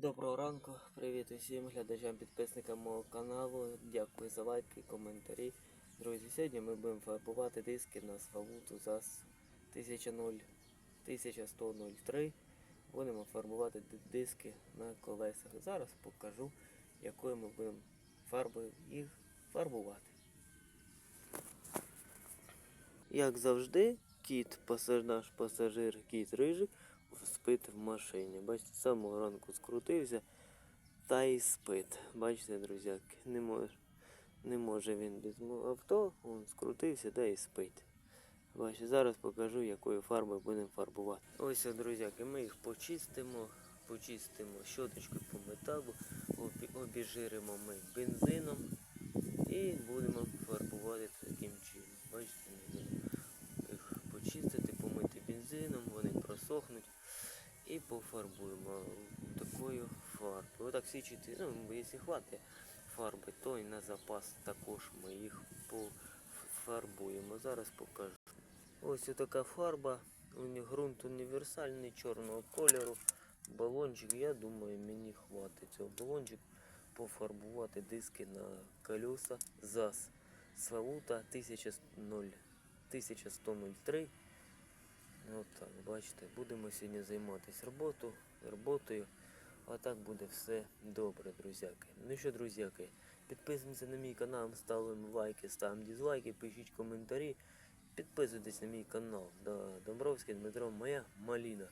Доброго ранку, привіт усім глядачам, підписникам мого каналу. Дякую за лайки, коментарі. Друзі, сьогодні ми будемо фарбувати диски на Свавуту ЗАЗ 1103. Будемо фарбувати диски на колесах. Зараз покажу, якою ми будемо фарбою їх фарбувати. Як завжди, кіт, наш пасажир, кіт рижик, спить в машині. Бачите, з самого ранку скрутився та й спить. Бачите, друзяки, не може, не може він без авто, він скрутився та й спить. Бачите, зараз покажу, якою фарбою будемо фарбувати. Ось, друзяки, ми їх почистимо, почистимо щоточкою по металу, обіжиримо ми бензином і будемо фарбувати таким чином. Бачите, ми будемо їх почистити, помити бензином, вони просохнуть і пофарбуємо такою фарбою. Отак всі чотири, ну, якщо хватить фарби, то і на запас також ми їх пофарбуємо. Зараз покажу. Ось така фарба, ґрунт універсальний, чорного кольору. Балончик, я думаю, мені хватить цього балончик пофарбувати диски на колеса ЗАЗ Славута 1103. От так, бачите, будемо сьогодні займатися роботу, роботою. А так буде все добре, друзяки. Ну що, друзяки, підписуємося на мій канал, ставимо лайки, ставимо дізлайки, пишіть коментарі. Підписуйтесь на мій канал. Домбровський Дмитро, моя маліна.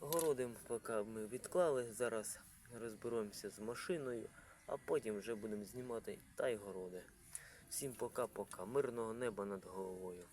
Городим поки ми відклали, зараз розберемося з машиною, а потім вже будемо знімати та й городи. Всім пока-пока. Мирного неба над головою.